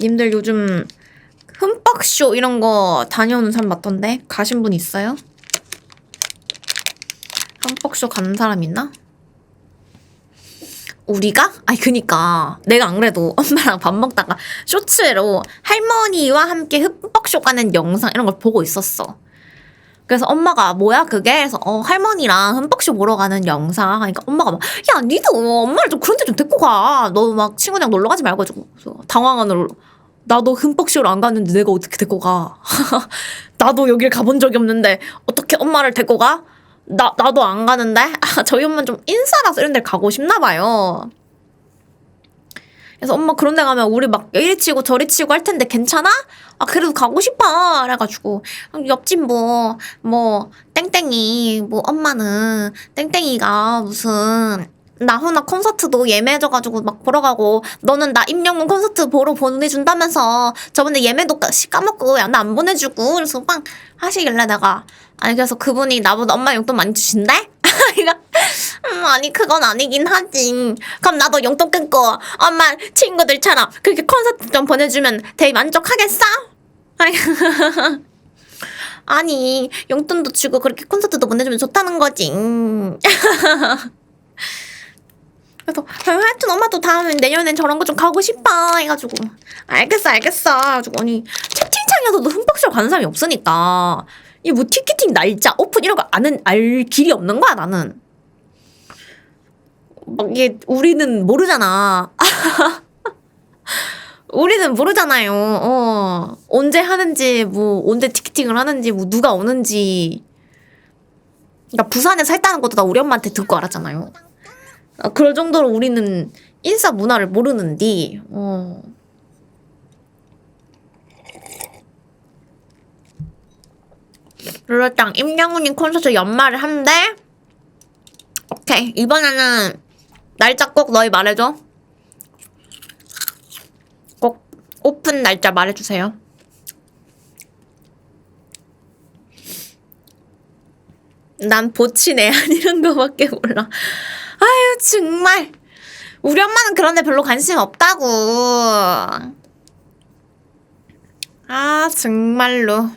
님들 요즘 흠뻑쇼 이런 거 다녀오는 사람 맞던데? 가신 분 있어요? 흠뻑쇼 가는 사람 있나? 우리가? 아니 그니까 내가 안 그래도 엄마랑 밥 먹다가 쇼츠로 할머니와 함께 흠뻑쇼 가는 영상 이런 걸 보고 있었어. 그래서 엄마가 뭐야 그게? 그래서 어 할머니랑 흠뻑쇼 보러 가는 영상 하니까 엄마가 막 야 니도 엄마를 좀 그런 데 좀 데리고 가. 너 막 친구랑 놀러 가지 말고 그래서 당황하는 나도 흠뻑쇼를 안 갔는데 내가 어떻게 데리고 가? 나도 여길 가본 적이 없는데 어떻게 엄마를 데리고 가? 나 나도 안 가는데 아, 저희 엄마는 좀 인싸라서 이런 데 가고 싶나 봐요. 그래서 엄마 그런 데 가면 우리 막 이리 치고 저리 치고 할 텐데 괜찮아? 아 그래도 가고 싶어 그래가지고 옆집 뭐뭐 땡땡이 뭐 엄마는 땡땡이가 무슨 나훈아 콘서트도 예매해줘가지고 막 보러 가고 너는 나 임영웅 콘서트 보러 보내준다면서 저번에 예매도 까- 까먹고 야 나 안 보내주고 그래서 빵 하시길래 내가 아니 그래서 그분이 나보다 엄마 용돈 많이 주신대? 음, 아니 그건 아니긴 하지. 그럼 나도 용돈 끊고 엄마 친구들처럼 그렇게 콘서트 좀 보내주면 되게 만족하겠어? 아니, 용돈도 주고 그렇게 콘서트도 보내주면 좋다는 거지. 그래서 아, 하여튼 엄마도 다음에 내년엔 저런 거 좀 가고 싶어 해가지고. 알겠어 알겠어. 해가지고 아니 채팅창에서도 흠뻑쇼 가는 사람이 없으니까. 이뭐 티켓팅 날짜 오픈 이런 거 아는 알 길이 없는 거야 나는 막 이게 우리는 모르잖아 우리는 모르잖아요 어 언제 하는지 뭐 언제 티켓팅을 하는지 뭐 누가 오는지 그러니까 부산에 살다는 것도 다 우리 엄마한테 듣고 알았잖아요 아, 그럴 정도로 우리는 인싸 문화를 모르는디. 어. 룰루짱 임영웅님 콘서트 연말에 한대. 오케이 이번에는 날짜 꼭 너희 말해줘. 꼭 오픈 날짜 말해주세요. 난 보치네 아니란 거밖에 몰라. 아유 정말 우리 엄마는 그런데 별로 관심 없다고 아 정말로